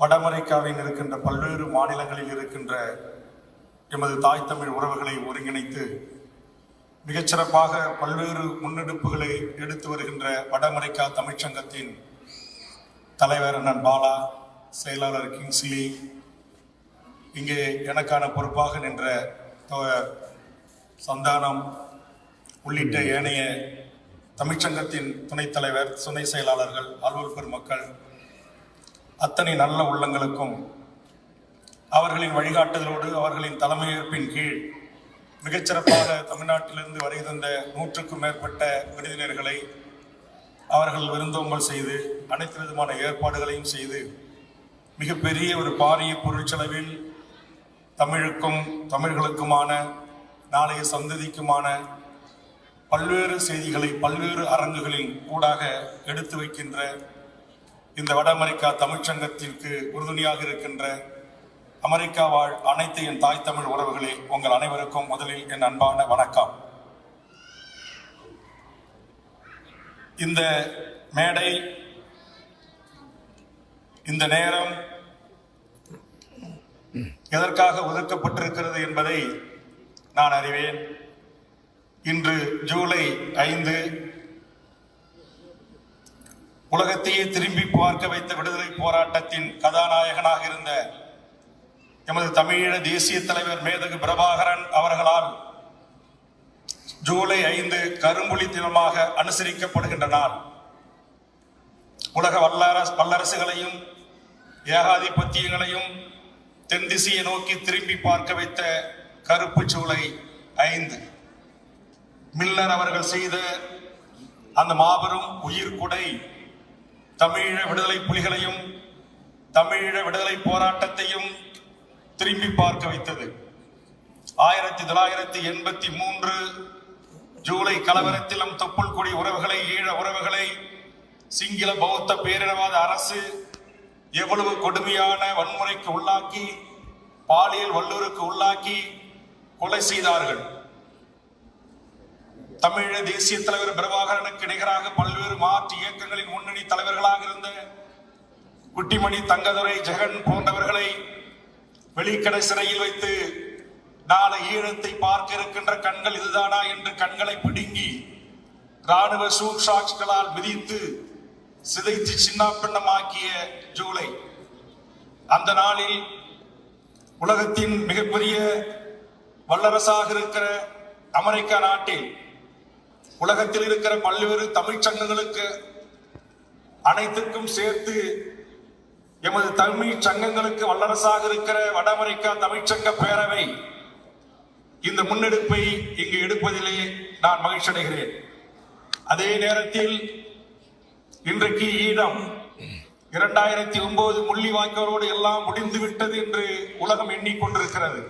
வட அமெரிக்காவில் இருக்கின்ற பல்வேறு மாநிலங்களில் இருக்கின்ற எமது தாய் தமிழ் உறவுகளை ஒருங்கிணைத்து மிகச்சிறப்பாக பல்வேறு முன்னெடுப்புகளை எடுத்து வருகின்ற வட அமெரிக்கா தமிழ்ச்சங்கத்தின் தலைவர் அண்ணன் பாலா செயலாளர் கிங்ஸ்லி இங்கே எனக்கான பொறுப்பாக நின்ற சந்தானம் உள்ளிட்ட ஏனைய தமிழ்ச்சங்கத்தின் துணைத் தலைவர் துணை செயலாளர்கள் அலுவல் பெருமக்கள் அத்தனை நல்ல உள்ளங்களுக்கும் அவர்களின் வழிகாட்டுதலோடு அவர்களின் தலைமையேற்பின் கீழ் மிகச்சிறப்பாக தமிழ்நாட்டிலிருந்து வருகை தந்த நூற்றுக்கும் மேற்பட்ட விருந்தினர்களை அவர்கள் விருந்தோம்பல் செய்து அனைத்து விதமான ஏற்பாடுகளையும் செய்து மிகப்பெரிய ஒரு பாரிய பொருட்செலவில் தமிழுக்கும் தமிழர்களுக்குமான நாளைய சந்ததிக்குமான பல்வேறு செய்திகளை பல்வேறு அரங்குகளின் ஊடாக எடுத்து வைக்கின்ற இந்த வட அமெரிக்கா தமிழ்ச்சங்கத்திற்கு உறுதுணையாக இருக்கின்ற அமெரிக்கா வாழ் அனைத்து என் தாய் தமிழ் உறவுகளே உங்கள் அனைவருக்கும் முதலில் என் அன்பான வணக்கம். இந்த மேடை இந்த நேரம் எதற்காக ஒதுக்கப்பட்டிருக்கிறது என்பதை நான் அறிவேன். இன்று ஜூலை ஐந்து உலகத்தையே திரும்பி பார்க்க வைத்த விடுதலை போராட்டத்தின் கதாநாயகனாக இருந்த எமது தமிழீழ தேசிய தலைவர் மேதகு பிரபாகரன் அவர்களால் ஜூலை ஐந்து கரும்புலி தினமாக அனுசரிக்கப்படுகின்ற நாள் உலக வல்லரசு வல்லரசுகளையும் ஏகாதிபத்தியங்களையும் தென் திசையை நோக்கி திரும்பி பார்க்க வைத்த கருப்பு சூளை ஐந்து. மில்லர் அவர்கள் செய்த அந்த மாபெரும் உயிர்குடை தமிழீழ விடுதலை புலிகளையும் தமிழீழ விடுதலை போராட்டத்தையும் திரும்பி பார்க்க வைத்தது. ஆயிரத்தி தொள்ளாயிரத்தி எண்பத்தி மூன்று ஜூலை கலவரத்திலும் தொப்புள் கொடி உறவுகளை ஈழ உறவுகளை சிங்கள பௌத்த பேரினவாத அரசு எவ்வளவு கொடுமையான வன்முறைக்கு உள்ளாக்கி பாலியல் வல்லூருக்கு உள்ளாக்கி கொலை செய்தார்கள். தமிழ தேசிய தலைவர் பிரபாகரனுக்கு நிகராக பல்வேறு மாற்று இயக்கங்களின் முன்னணி தலைவர்களாக இருந்த குட்டிமணி தங்கதுரை ஜெகன் போன்றவர்களை வெளிக்கடை சிறையில் வைத்து நாளை ஈழத்தை பார்க்க இருக்கின்ற கண்கள் இதுதானா? என்று கண்களை பிடுங்கி ராணுவ சூழ்ச்சாட்சிகளால் மிதித்து சிதைத்து சின்னாப்பின்னமாக்கிய ஜூலை. அந்த நாளில் உலகத்தின் மிகப்பெரிய வல்லரசாக இருக்கிற அமெரிக்கா நாட்டில் உலகத்தில் இருக்கிற பல்வேறு தமிழ் சங்கங்களுக்கு அனைத்துக்கும் சேர்த்து எமது தமிழ் சங்கங்களுக்கு வல்லரசாக இருக்கிற வட அமெரிக்கா தமிழ்ச்சங்க பேரவை இந்த முன்னெடுப்பை இங்கு எடுப்பதிலே நான் மகிழ்ச்சி அடைகிறேன் அதே நேரத்தில் இன்றைக்கு ஈழம் இரண்டாயிரத்தி ஒன்பது முள்ளிவாய்க்கரோடு எல்லாம் முடிந்து விட்டது என்று உலகம் எண்ணிக்கொண்டிருக்கிறது.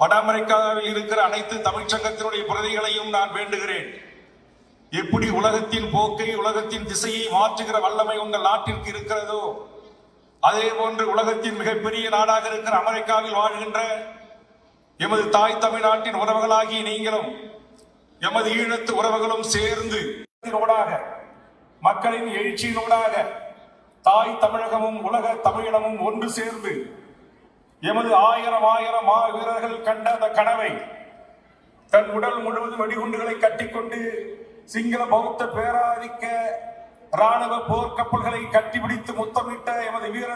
வட அமெரிக்காவில் இருக்கிற அனைத்து தமிழ்ச்சங்கத்தினுடைய பிரதிகளையும் நான் வேண்டுகிறேன். எப்படி உலகத்தின் போக்கை உலகத்தின் திசையை மாற்றுகிற வல்லமை உங்கள் நாட்டிற்கு இருக்கிறதோ அதே போன்று உலகத்தின் மிகப்பெரிய நாடாக இருக்கிற அமெரிக்காவில் வாழ்கின்ற எமது தாய் தமிழ்நாட்டின் உறவுகளாகிய நீங்களும் எமது ஈழத்து உறவுகளும் சேர்ந்து மக்களின் எழுச்சியினூடாக தாய் தமிழகமும் உலக தமிழினமும் ஒன்று சேர்ந்து எமது ஆயிரம் ஆயிரம் மா வீரர்கள் கண்ட அந்த கனவை தன் உடல் முழுவதும் வெடிகுண்டுகளை கட்டிக்கொண்டு சிங்கள பௌத்த பேராதிக்க ராணுவ போர்க்கப்பல்களை கட்டிபிடித்து முத்தமிட்ட எமது வீர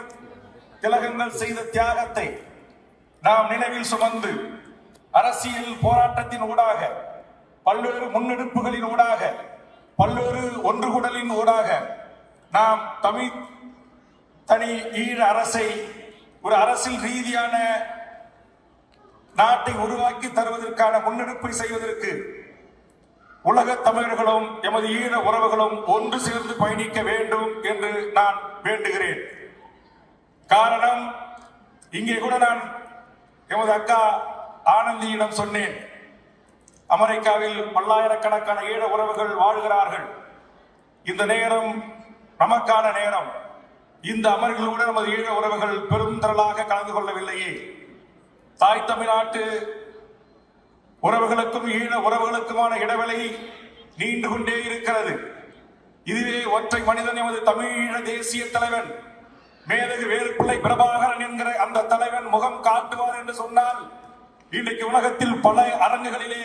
திலகங்கள் செய்த தியாகத்தை நாம் நினைவில் சுமந்து அரசியல் போராட்டத்தின் ஊடாக பல்வேறு முன்னெடுப்புகளின் ஊடாக பல்வேறு ஒன்றுகூடலின் ஊடாக நாம் தமிழ் தனி ஈழ அரசை ஒரு அரசியல் ரீதியான நாட்டை உருவாக்கி தருவதற்கான முன்னெடுப்பை செய்வதற்கு உலக தமிழர்களும் எமது ஈழ உறவுகளும் ஒன்று சேர்ந்து பயணிக்க வேண்டும் என்று நான் வேண்டுகிறேன். காரணம் இங்கே கூட நான் எமது அக்கா ஆனந்தியிடம் சொன்னேன். அமெரிக்காவில் பல்லாயிரக்கணக்கான ஈழ உறவுகள் வாழ்கிறார்கள். இந்த நேரம் நமக்கான நேரம். இந்த அமர்வுகளுடன் நமது ஈழ உறவுகள் பெரும் திரளாக கலந்து கொள்ளவில்லையே. தாய் தமிழ்நாட்டு உறவுகளுக்கும் ஈழ உறவுகளுக்குமான இடைவெளி நீண்டு கொண்டே இருக்கிறது. இதுவே ஒற்றை மனிதன் எமது தமிழீழ தேசிய தலைவன் மேலகு வேறுபிள்ளை பிரபாகரன் என்கிற அந்த தலைவன் முகம் காட்டுவார் என்று சொன்னால் இன்றைக்கு உலகத்தில் பல அரங்குகளிலே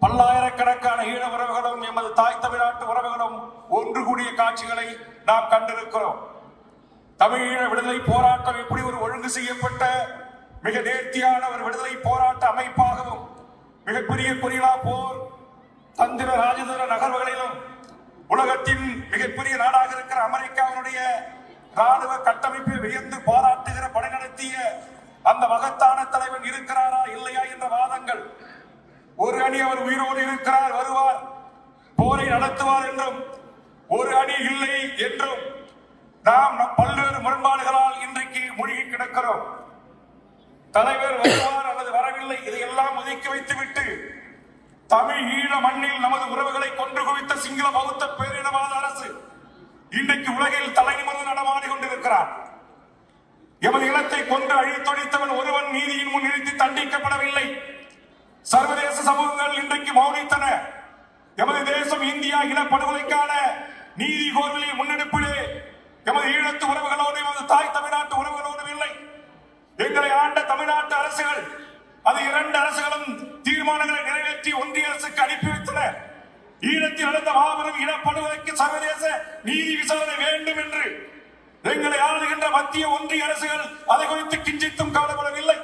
பல்லாயிரக்கணக்கான ஈழ உறவுகளும் எமது தாய் தமிழ்நாட்டு உறவுகளும் ஒன்று கூடிய காட்சிகளை நாம் கண்டிருக்கிறோம். தமிழீழ விடுதலை போராட்டம் எப்படி ஒரு ஒழுங்கு செய்யப்பட்ட மிக நேர்த்தியான ஒரு விடுதலை போராட்ட அமைப்பாகவும் மிகப்பெரிய கொரில்லா போர் தந்திர ராஜதந்திர நகர்வுகளிலும் உலகத்தின் மிகப்பெரிய நாடாக இருக்கிற அமெரிக்காவினுடைய ராணுவ கட்டமைப்பை வியந்து பாராட்டுகிற படை நடத்திய அந்த மகத்தான தலைவன் இருக்கிறாரா இல்லையா என்ற வாதங்கள். ஒரு அணி அவர் உயிரோடு இருக்கிறார் வருவார் போரை நடத்துவார் என்றும் ஒரு அணி இல்லை என்றும் நாம் நம் பல்வேறு முரண்பாடுகளால் இன்றைக்கு மூழ்கி கிடக்கிறோம். தலைவர் வருவார் அல்லது வரவில்லை இதையெல்லாம் ஒதுக்கி வைத்துவிட்டு தமிழ் ஈழ மண்ணில் நமது உறவுகளை கொன்று குவித்த சிங்கள பௌத்த பேரினவாத அரசு இன்றைக்கு உலகில் தலைநிமிர்ந்து நடமாடி கொண்டிருக்கிறார். எமது இனத்தை கொன்று அழித்தொழித்தவன் ஒருவன் நீதியின் முன் நிறுத்தி தண்டிக்கப்படவில்லை. சர்வதேச சமூகங்கள் இன்றைக்கு மௌனித்தன. எமது தேசம் இந்தியா இனப்படுகொலைக்கான நீதி கோர்விலை முன்னெடுப்பிலே எமது ஈழத்து உறவுகளோடு எமது தாய் தமிழ்நாட்டு உறவுகளோடும் இல்லை. எங்களை ஆண்ட தமிழ்நாட்டு அரசுகள் அது இரண்டு அரசுகளும் தீர்மானங்களை நிறைவேற்றி ஒன்றிய அரசுக்கு அனுப்பி வைத்தன. ஈழத்தில் நடந்த மாபெரும் இனப்படுகொலைக்கு சர்வதேச நீதி விசாரணை வேண்டும் என்று எங்களை ஆளுகின்ற மத்திய ஒன்றிய அரசுகள் அதை குறித்து கிஞ்சித்தும் கவலைப்படவில்லை.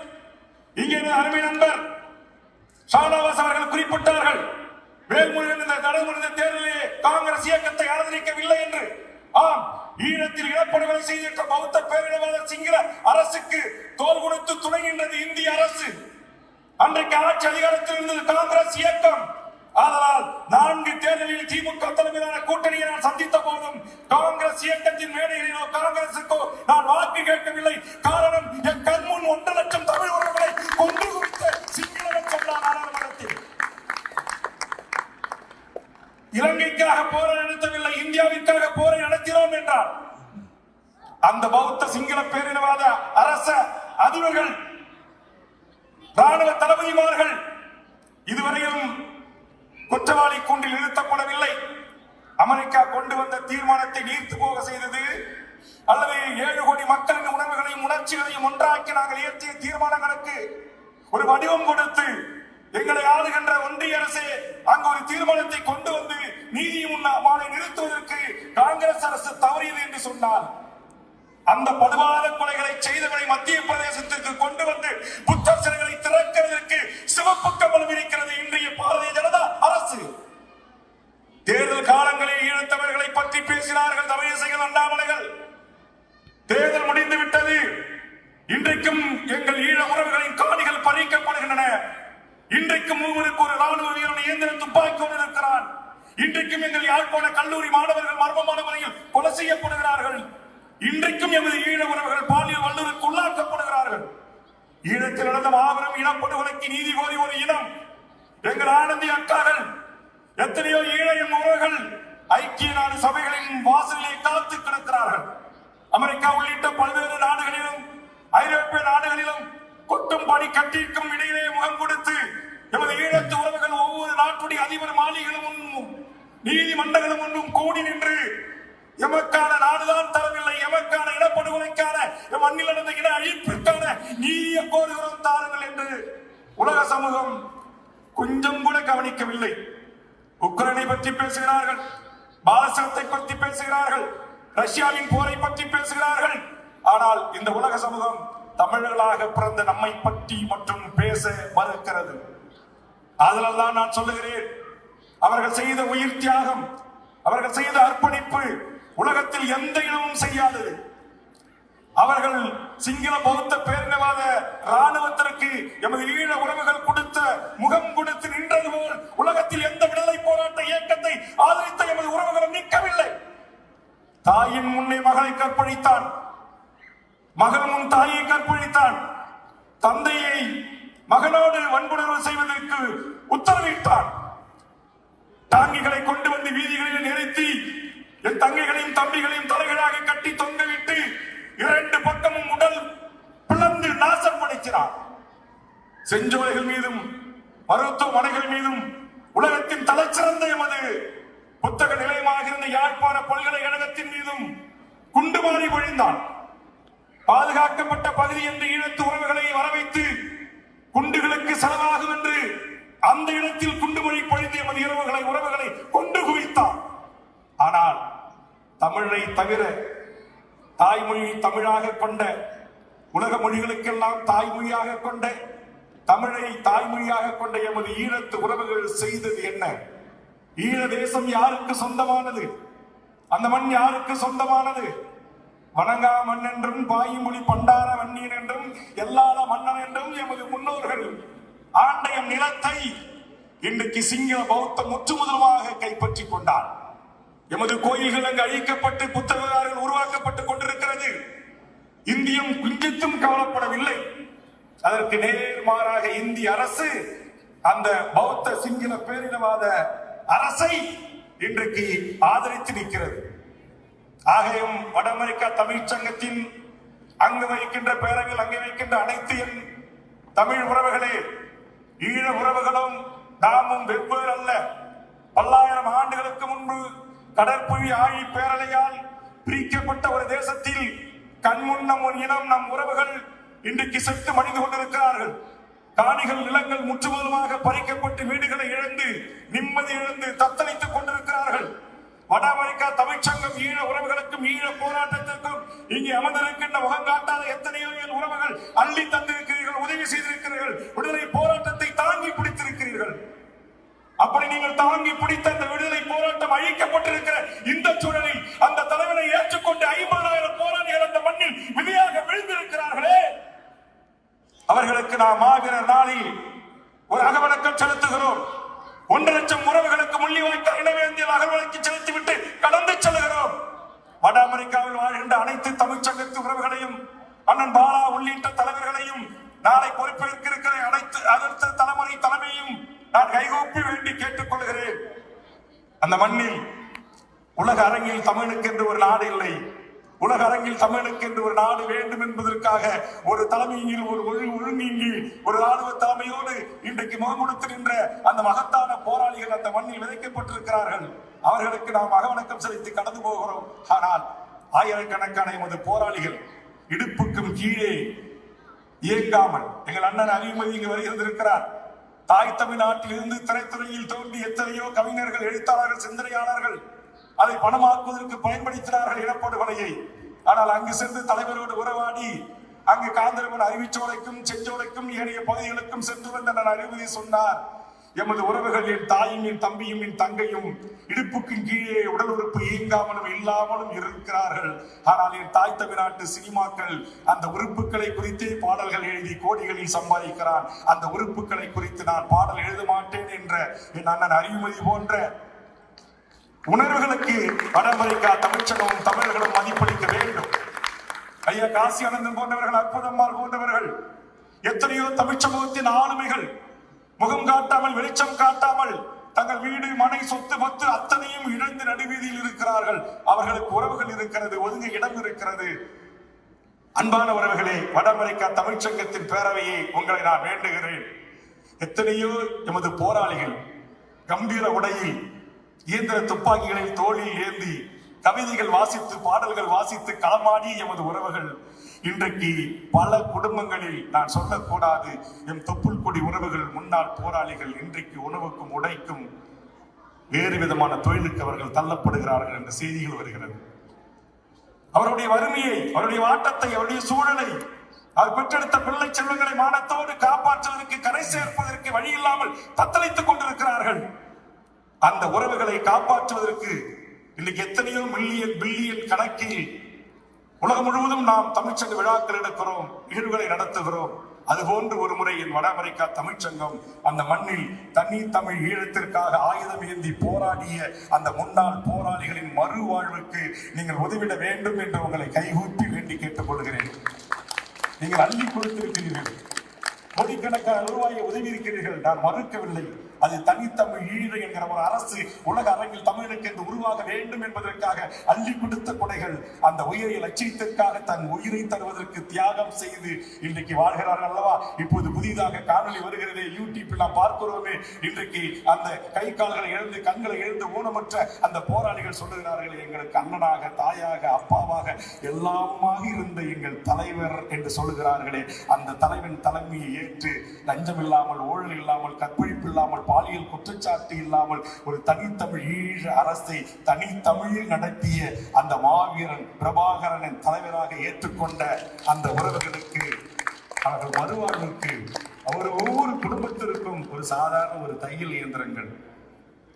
இங்கே அருமை நண்பர் ஷானவாஸ் அவர்கள் குறிப்பிட்டார்கள் வேல்முருகன் இந்த நடைமுறை தேர்தலிலே காங்கிரஸ் இயக்கத்தை ஆதரிக்கவில்லை என்று. ஆம் ஈழத்தில் இனப்படுகொலை செய்திருக்க பௌத்த பேரிடவாளர் சிங்கள அரசுக்கு தோல் கொடுத்து துணைகின்றது இந்திய அரசு. அன்றைக்கு ஆட்சி அதிகாரத்தில் இருந்தது காங்கிரஸ் இயக்கம். ஆதலால் நான்கு தேர்தலில் திமுக தலைமையிலான கூட்டணியை நான் சந்தித்த போதும் காங்கிரஸ் இயக்கத்தின் மேடைகளிலோ காங்கிரசுக்கோ நான் வாக்கு கேட்கவில்லை காரணம் என் கண்முன் ஒன்று லட்சம் தமிழ் உறவுகளை கொண்டு குவித்த சிங்களவன் சொன்னார் நாடாளுமன்றத்தில் இலங்கைக்காக போரை நடத்தவில்லை இந்தியாவிற்காக போரை நடத்தினோம் என்றார் அந்த பௌத்த சிங்கள பேரினவாத அரச அதிபர்கள் ராணுவ தளபதிமார்கள் இதுவரையும் குற்றவாளி கூண்டில் நிறுத்தப்படவில்லை அமெரிக்கா கொண்டு வந்த தீர்மானத்தை நீர்த்து போக செய்தது அல்லது ஏழு கோடி மக்களின் உணர்வுகளையும் ஒன்றாக்கி நாங்கள் இயற்றிய தீர்மானங்களுக்கு ஒரு வடிவம் கொடுத்து எங்களை ஆளுகின்ற ஒன்றிய அரசே அங்கு ஒரு தீர்மானத்தை கொண்டு வந்து நீதி முன்னாளை நிறுத்துவதற்கு காங்கிரஸ் அரசு தவறியது என்று சொன்னார். அந்த படுவாத கொலைகளை செய்தவரை மத்திய பிரதேசத்திற்கு கொண்டு வந்து புத்தர் சிலைகளை திறக்கிறதற்கு சிவப்பு கமல் விரிக்கிறது இன்றைய பாரதிய ஜனதா அரசு. தேர்தல் காலங்களில் ஈழத்தவர்களை பற்றி பேசினார்கள் தமிழிசைகள் அண்ணாமலைகள். தேர்தல் முடிந்து விட்டது. இன்றைக்கும் எங்கள் ஈழ உறவுகளின் காணிகள் பறிக்கப்படுகின்றன. இன்றைக்கும் மூவருக்கு ஒரு ராணுவ வீரன் இயந்திர துப்பாக்கியோடு இருக்கிறான் இன்றைக்கும் எங்கள் யாழ்ப்பாண கல்லூரி மாணவர்கள் மர்மமான முறையில் கொலை செய்யப்படுகிறார்கள். இன்றைக்கும் எமது ஈழ உறவுகள் பாலியல் வல்லுறவுக்கு உள்ளாக்கப்படுகிறார்கள். ஈழத்தில் நடந்த மாபெரும் இனப்படுகொலைக்கு நீதி கோரி ஒரு இனம். எங்கள் ஆனந்தி அக்காகள் எத்தனையோ ஈழையும் உறவுகள் ஐக்கிய நாடு சபைகளின் வாசலிலே காத்து கிடக்கிறார்கள். அமெரிக்கா உள்ளிட்ட பல்வேறு நாடுகளிலும் ஐரோப்பிய நாடுகளிலும் கொட்டும் படி கட்டிற்கும் இடையிலே முகம் கொடுத்து எமது ஈழத்து உறவுகள் ஒவ்வொரு நாட்டுடைய அதிபர் மாளிகளும் முன்னும் நீதிமன்றங்களும் முன்னும் கூடி நின்று எமக்கான நாடுதான் தரவில்லை எமக்கான இனப்படுகொலைக்கான எம் மண்ணில் நடந்த இன அழிப்பிற்கான நீய கோருகிறோம் தாருங்கள் என்று உலக சமூகம் கொஞ்சம் கூட கவனிக்கவில்லை. உக்ரைனை பற்றி பேசுகிறார்கள் பாலசனத்தை பற்றி பேசுகிறார்கள் ரஷ்யாவின் போரை பற்றி பேசுகிறார்கள் ஆனால் இந்த உலக சமூகம் தமிழர்களாக பிறந்த நம்மை பற்றி மட்டும் பேச மறுக்கிறது. அதனால் தான் நான் சொல்லுகிறேன் அவர்கள் செய்த உயிர் தியாகம் அவர்கள் செய்த அர்ப்பணிப்பு உலகத்தில் எந்த இனமும் செய்யாது. அவர்கள் சிங்கள பௌத்த பேரினவாத ராணுவத்திற்கு எமது ஈழ உறவுகள் கொடுத்த முகம் கொடுத்து நின்றது போல் உலகத்தில் எந்த விடுதலை போராட்ட இயக்கத்தை ஆதரித்த எமது உறவுகளும் நிற்கவில்லை. தாயின் முன்னே மகளை கற்பழித்தான். மகன் தாயை கற்பழித்தான். தந்தையை மகனோடு வன்புணர்வு செய்வதற்கு உத்தரவிட்டான். டாங்கிகளை கொண்டு வந்து வீதிகளில் நிறுத்தி என் தங்கைகளையும் தம்பிகளையும் தலைகளாக கட்டி தொங்கவிட்டு இரண்டு பக்கமும் உடல் பிளந்து நாசம் படைக்கிறார் செஞ்சோலைகள் மீதும் மருத்துவமனைகள் மீதும் உலகத்தின் தலைச்சிறந்த எமது புத்தக நிலையமாக இருந்த யாழ்ப்பாண பல்கலைக்கழகத்தின் மீதும் குண்டு மாறி பொழிந்தான் பாதுகாக்கப்பட்ட பகுதி என்று ஈழத்து உறவுகளை வரவைத்து குண்டுகளுக்கு செலவாகும் என்று அந்த இடத்தில் குண்டுமொழி பொழிந்து எமது இரவுகளை உறவுகளை கொண்டு குவித்தார். ஆனால் தமிழை தவிர தாய்மொழி தமிழாக கொண்ட உலக மொழிகளுக்கெல்லாம் தாய்மொழியாக கொண்ட தமிழை தாய்மொழியாக கொண்ட எமது ஈழத்து உறவுகள் செய்தது என்ன? ஈழ தேசம் யாருக்கு சொந்தமானது? அந்த மண் யாருக்கு சொந்தமானது? வணங்கா மண் என்றும் பாயுமொழி பண்டார வன்னியன் என்றும் எல்லாத மன்னன் என்றும் எமது முன்னோர்கள் ஆண்டைய நிலத்தை இன்றைக்கு சிங்கள பௌத்தம் முற்றுமுதலுமாக கைப்பற்றிக் கொண்டார். எமது கோயில்கள் அங்கு அழிக்கப்பட்டு புத்தகங்கள் உருவாக்கப்பட்டுக் கொண்டிருக்கிறது. இந்தியம் குஞ்சித்தும் கவலைப்படவில்லை. அதற்கு நேர்மாறாக இந்திய அரசு அந்த பௌத்த சிங்கள பேரினவாத அரசை இன்றைக்கு ஆதரித்து நிற்கிறது. ஆகையும் வட அமெரிக்கா தமிழ்ச் சங்கத்தின் அங்கு வைக்கின்ற பேரவையில் அங்கே வைக்கின்ற அனைத்து என் தமிழ் உறவுகளே ஈழ உறவுகளும் நாமும் வெவ்வேறு அல்ல. பல்லாயிரம் ஆண்டுகளுக்கு முன்பு கடற்புவி ஆழி பேரலையால் பிரிக்கப்பட்ட ஒரு தேசத்தில் கண்முன் நம் ஒரு இனம் நம் உறவுகள் இன்றைக்கு செத்து மடிந்து கொண்டிருக்கிறார்கள். காணிகள் நிலங்கள் முற்றுமுதலுமாக பறிக்கப்பட்டு வீடுகளை இழந்து நிம்மதி இழந்து தத்தளித்துக் கொண்டிருக்கிறார்கள். வட அமெரிக்கா தமிழ்ச்சங்கம் ஈழ உறவுகளுக்கும் ஈழ போராட்டத்திற்கும் இங்கே அமர்ந்திருக்கின்ற முகம் காட்டாத எத்தனையோ என் உறவுகள் அள்ளி தந்திருக்கிறீர்கள் உதவி செய்திருக்கிறீர்கள் விடுதலை போராட்டத்தை தாங்கி பிடித்திருக்கிறீர்கள். அப்படி நீங்கள் தாங்கி பிடித்த அந்த விடுதலை போராட்டம் அழிக்கப்பட்டிருக்கிற இந்த சூழலில் அந்த தலைவனை ஏற்றுக்கொண்டு ஐம்பதாயிரம் போராளிகள் அந்த மண்ணில் விதியாக விழுந்திருக்கிறார்களே. அவர்களுக்கு நாம் மாவீரர் நாளில் ஒரு அகவணக்கம் செலுத்துகிறோம். ஒன்று லட்சம் உறவுகளுக்கு முள்ளிவாய்க்கால் இனவேந்தியில் அகவணக்கி செலுத்திவிட்டு கடந்து செல்கிறோம் வட அமெரிக்காவில் வாழ்கின்ற அனைத்து தமிழ்ச்சங்கத்து உறவுகளையும் அண்ணன் பாலா உள்ளிட்ட தலைவர்களையும் நாளை பொறுப்பேற்க இருக்கிற அனைத்து அடுத்த தலைமுறை தலைமையும் நான் கைகூப்பி வேண்டி கேட்டுக்கொள்கிறேன் அந்த மண்ணில் உலக அரங்கில் தமிழுக்கு என்று ஒரு நாடு இல்லை. உலக அரங்கில் தமிழுக்கு என்று ஒரு நாடு வேண்டும் என்பதற்காக ஒரு தலைமையில் ஒரு ஒழு ஒழுங்கில் ஒரு ராணுவ தலைமையோடு இன்றைக்கு முகமுடுத்து நின்ற அந்த மகத்தான போராளிகள் அந்த மண்ணில் விதைக்கப்பட்டிருக்கிறார்கள். அவர்களுக்கு நாம் அகவணக்கம் செலுத்தி கடந்து போகிறோம். ஆனால் ஆயிரக்கணக்கான எமது போராளிகள் இடுப்புக்கும் கீழே இயங்காமல் எங்கள் அண்ணன் அழிமதி இங்கு வருகிறந்திருக்கிறார் தாய் தமிழ்நாட்டில் இருந்து திரைத்துறையில் தோன்றி எத்தனையோ கவிஞர்கள் எழுத்தாளர்கள் சிந்தனையாளர்கள் அதை பணமாக்குவதற்கு பயன்படுத்தினார்கள் இனப்படுகொலையை. ஆனால் அங்கு சென்று தலைவரோடு உறவாடி அங்கு காந்தரவன் அறிவிச்சோலைக்கும் செஞ்சோலைக்கும் ஏனைய பகுதிகளுக்கும் சென்று வந்த நான் அறிவுரை சொன்னார் எமது உறவுகள் என் தாயும் என் தம்பியும் என் தங்கையும் இடுப்புக்கும் கீழே உடல் உறுப்பு இயங்காமலும் இல்லாமலும் இருக்கிறார்கள். ஆனால் என் தாய் தமிழ்நாட்டு சினிமாக்கள் அந்த உறுப்புகளை குறித்தே பாடல்கள் எழுதி கோடிகளில் சம்பாதிக்கிறான். அந்த உறுப்புகளை குறித்து நான் பாடல் எழுத மாட்டேன் என்ற என் அண்ணன் அறிவுமதி போன்ற உணர்வுகளுக்கு வட அமெரிக்கா தமிழ்ச்சங்கமும் தமிழர்களும் மதிப்பளிக்க வேண்டும். ஐயா காசி அனந்தன் போன்றவர்கள் அற்புதம்மாள் போன்றவர்கள் எத்தனையோ தமிழ் சமூகத்தின் ஆளுமைகள் முகம் காட்டாமல் வெளிச்சம் காட்டாமல் தங்கள் வீடு மனை சொத்து பத்து அத்தனையும் இழந்து நடுவீதியில் இருக்கிறார்கள். அவர்களுக்கு உறவுகள் இருக்கிறது ஒதுங்க இடம் இருக்கிறது. அன்பான உறவுகளே வட அமெரிக்கா தமிழ்ச்சங்கத்தின் பேரவையை உங்களை நான் வேண்டுகிறேன். எத்தனையோ எமது போராளிகள் கம்பீர உடையில் இயந்திர துப்பாக்கிகளில் தோளில் ஏந்தி கவிதைகள் வாசித்து பாடல்கள் வாசித்து களமாடி எமது உறவுகள். இன்றைக்கு பல குடும்பங்களில் நான் சொல்லக்கூடாது எம் தொப்புள் கொடி உறவுகள் முன்னாள் போராளிகள் இன்றைக்கு உணவுக்கும் உடைக்கும் வேறு விதமான தொழிலுக்கு அவர்கள் தள்ளப்படுகிறார்கள் என்ற செய்திகள் வருகிறது. அவருடைய வறுமையை அவருடைய ஆட்டத்தை அவருடைய சூழலை அவர் பெற்றெடுத்த பிள்ளை செல்வங்களை மானத்தோடு காப்பாற்றுவதற்கு கரை சேர்ப்பதற்கு வழி இல்லாமல் தத்தளித்துக் கொண்டிருக்கிறார்கள். அந்த உறவுகளை காப்பாற்றுவதற்கு இன்னைக்கு எத்தனையோ மில்லியன் பில்லியன் கணக்கில் உலகம் முழுவதும் நாம் தமிழ்ச்சங்க விழாக்கள் எடுக்கிறோம் நிகழ்வுகளை நடத்துகிறோம். அதுபோன்று ஒரு முறை என் வட அமெரிக்கா தமிழ்ச்சங்கம் அந்த மண்ணில் தண்ணீர் தமிழ் ஈழத்திற்காக ஆயுதம் ஏந்தி போராடிய அந்த முன்னாள் போராளிகளின் மறுவாழ்வுக்கு நீங்கள் உதவிட வேண்டும் என்று உங்களை கைகூப்பி வேண்டி கேட்டுக்கொள்கிறேன். நீங்கள் அள்ளி கொடுத்திருக்கிறீர்கள். கோடிக்கணக்கான ரூபாயை உதவி இருக்கிறீர்கள் நான் மறுக்கவில்லை. அது தனித்தமிழ் ஈழ என்கிற ஒரு அரசு உலக அரங்கில் தமிழுக்கு என்று உருவாக வேண்டும் என்பதற்காக அள்ளி கொடுத்த கொடைகள். அந்த உயிரை லட்சியத்திற்காக தன் உயிரை தருவதற்கு தியாகம் செய்து இன்றைக்கு வாழ்கிறார்கள் அல்லவா? இப்போது புதிதாக காணொளி வருகிறதே யூடியூப்பில் நாம் பார்க்கிறோமே. இன்றைக்கு அந்த கை கால்களை எழுந்து கண்களை எழுந்து ஊனமற்ற அந்த போராளிகள் சொல்லுகிறார்கள் எங்களுக்கு அண்ணனாக தாயாக அப்பாவாக எல்லாமாக இருந்த எங்கள் தலைவர் என்று சொல்லுகிறார்களே. அந்த தலைவன் தலைமையை ஏற்று லஞ்சம் இல்லாமல் ஊழல் இல்லாமல் கற்பழிப்பு இல்லாமல் பாலியல் குற்றச்சாட்டு இல்லாமல் ஒரு தனித்தமிழ் ஈழ அரசை தனித்தமிழில் நடத்திய அந்த மாவீரன் பிரபாகரனின் தலைவராக ஏற்றுக்கொண்ட அந்த உறவுகளுக்கு அவர்கள் வருவார்களுக்கு அவர் ஒவ்வொரு குடும்பத்திற்கும் ஒரு சாதாரண ஒரு தையல் இயந்திரங்கள்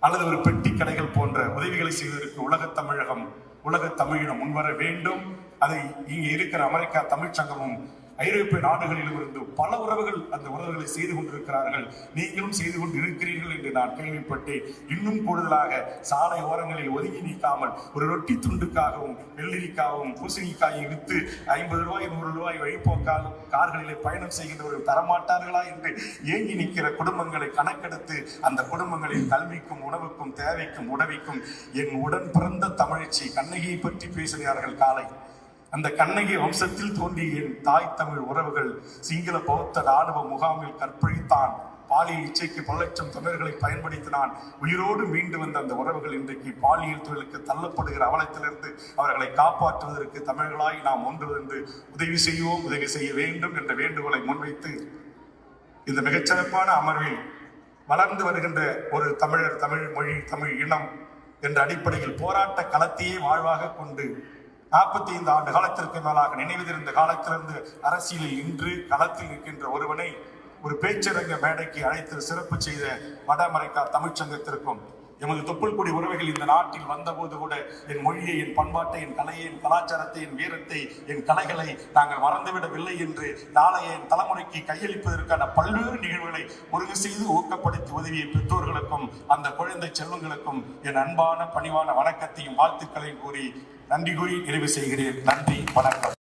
அல்லது ஒரு பெட்டி கடைகள் போன்ற உதவிகளை செய்வதற்கு உலகத் தமிழகம் உலகத் தமிழினம் முன்வர வேண்டும். அதை இங்கே இருக்கிற அமெரிக்கா தமிழ்ச்சங்கமும் ஐரோப்பிய நாடுகளிலும் இருந்து பல உறவுகள் அந்த உறவுகளை செய்து கொண்டிருக்கிறார்கள். நீங்களும் செய்து கொண்டு இருக்கிறீர்கள் என்று நான் கேள்விப்பட்டேன். இன்னும் கூடுதலாக சாலை ஓரங்களில் ஒதுங்கி நிற்காமல் ஒரு ரொட்டி துண்டுக்காகவும் வெள்ளரிக்காகவும் பூசணிக்காயை விற்று ஐம்பது ரூபாய் நூறு ரூபாய் வழிபோக்கால் கார்களிலே பயணம் செய்கின்றவர்கள் தரமாட்டார்களா என்று ஏங்கி நிற்கிற குடும்பங்களை கணக்கெடுத்து அந்த குடும்பங்களின் கல்விக்கும் உணவுக்கும் தேவைக்கும் உடவிக்கும் என் உடன் பிறந்த தமிழச்சி கண்ணகியை பற்றி பேசுகிறார்கள் காலை. அந்த கண்ணகி வம்சத்தில் தோன்றிய என் தாய் தமிழ் உறவுகள் சிங்கள பௌத்த ராணுவ முகாமில் கற்பழித்தான். பாலியல் இச்சைக்கு பல லட்சம் தமிழர்களை பயன்படுத்தினான். உயிரோடு மீண்டு வந்த அந்த உறவுகள் இன்றைக்கு பாலியல் தொழிலுக்கு தள்ளப்படுகிற அவலத்திலிருந்து அவர்களை காப்பாற்றுவதற்கு தமிழர்களாய் நாம் ஒன்று வந்து உதவி செய்வோம் உதவி செய்ய வேண்டும் என்ற வேண்டுகோளை முன்வைத்து இந்த மிகச்சிறப்பான அமர்வில் வளர்ந்து வருகின்ற ஒரு தமிழர் தமிழ் மொழி தமிழ் இனம் என்ற அடிப்படையில் போராட்ட களத்தையே வாழ்வாக கொண்டு நாற்பத்தி ஐந்து ஆண்டு காலத்திற்கு மேலாக நினைவிருந்த காலத்திலிருந்து அரசியலில் இன்று களத்தில் நிற்கின்ற ஒருவனை ஒரு பேச்சரங்க மேடைக்கு அழைத்து சிறப்பு செய்த வட அமெரிக்கா தமிழ்ச்சங்கத்திற்கும் எமது தொப்புள்குடி உறவுகள் இந்த நாட்டில் வந்தபோது கூட என் மொழியை என் பண்பாட்டை என் கலையை என் கலாச்சாரத்தை என் வீரத்தை என் கலைகளை நாங்கள் மறந்துவிடவில்லை என்று நாளைய என் தலைமுறைக்கு கையளிப்பதற்கான பல்வேறு நிகழ்வுகளை ஒருங்கு செய்து ஊக்கப்படுத்தி உதவிய பெற்றோர்களுக்கும் அந்த குழந்தை செல்வங்களுக்கும் என் அன்பான பணிவான வணக்கத்தையும் வாழ்த்துக்களையும் கூறி நன்றி கூறி நிறைவு செய்கிறேன். நன்றி வணக்கம்.